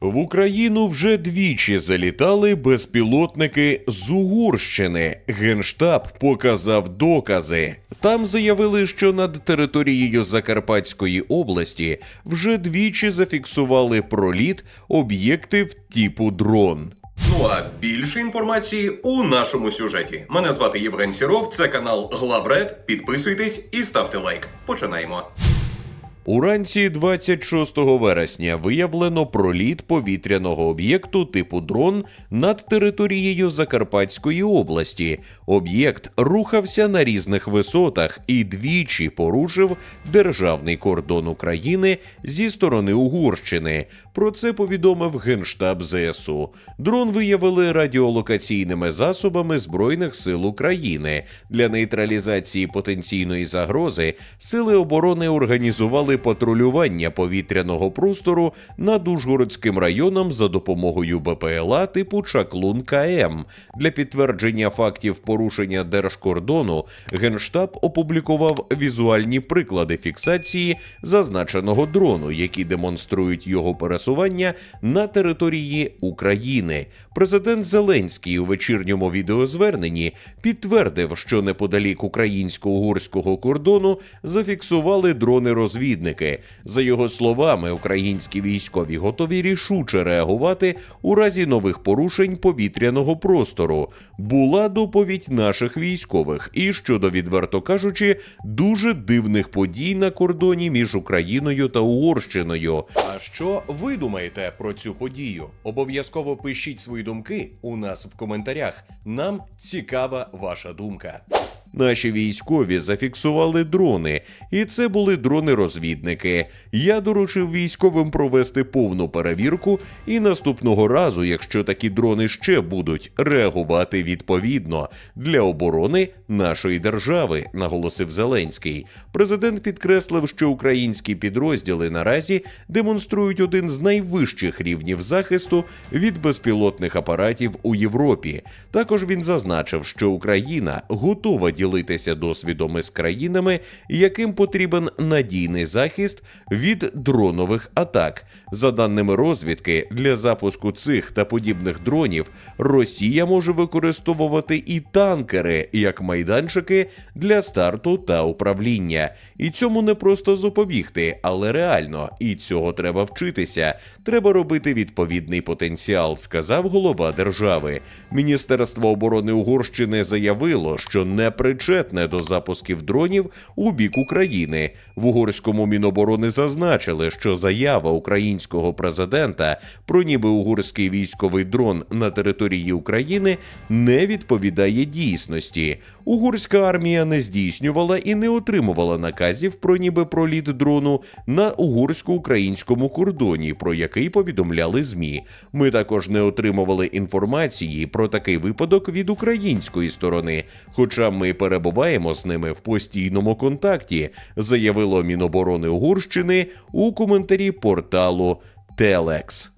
В Україну вже двічі залітали безпілотники з Угорщини. Генштаб показав докази. Там заявили, що над територією Закарпатської області вже двічі зафіксували проліт об'єктів типу дрон. Ну а більше інформації у нашому сюжеті. Мене звати Євген Сіров, це канал Главред. Підписуйтесь і ставте лайк. Починаємо. Уранці 26 вересня виявлено проліт повітряного об'єкту типу дрон над територією Закарпатської області. Об'єкт рухався на різних висотах і двічі порушив державний кордон України зі сторони Угорщини. Про це повідомив генштаб ЗСУ. Дрон виявили радіолокаційними засобами Збройних сил України. Для нейтралізації потенційної загрози сили оборони організували патрулювання повітряного простору над Ужгородським районом за допомогою БПЛА типу Чаклун КМ. Для підтвердження фактів порушення держкордону Генштаб опублікував візуальні приклади фіксації зазначеного дрону, які демонструють його пересування на території України. Президент Зеленський у вечірньому відеозверненні підтвердив, що неподалік українсько-угорського кордону зафіксували дрони-розвідники. За його словами, українські військові готові рішуче реагувати у разі нових порушень повітряного простору. Була доповідь наших військових і щодо, відверто кажучи, дуже дивних подій на кордоні між Україною та Угорщиною. А що ви думаєте про цю подію? Обов'язково пишіть свої думки у нас в коментарях. Нам цікава ваша думка. Наші військові зафіксували дрони, і це були дрони-розвідники. Я доручив військовим провести повну перевірку, і наступного разу, якщо такі дрони ще будуть реагувати відповідно для оборони нашої держави, наголосив Зеленський. Президент підкреслив, що українські підрозділи наразі демонструють один з найвищих рівнів захисту від безпілотних апаратів у Європі. Також він зазначив, що Україна готова ділитися досвідом із країнами, яким потрібен надійний захист від дронових атак. За даними розвідки, для запуску цих та подібних дронів Росія може використовувати і танкери як майданчики для старту та управління. І цьому не просто запобігти, але реально, і цього треба вчитися. Треба робити відповідний потенціал, сказав голова держави. Міністерство оборони Угорщини заявило, що не причетне до запусків дронів у бік України. В угорському міноборони зазначили, що заява українського президента про ніби угорський військовий дрон на території України не відповідає дійсності. Угорська армія не здійснювала і не отримувала наказів про ніби проліт дрону на угорсько-українському кордоні, про який повідомляли змі. Ми також не отримували інформації про такий випадок від української сторони, хоча ми перебуваємо з ними в постійному контакті, заявило Міноборони Угорщини у коментарі порталу Телекс.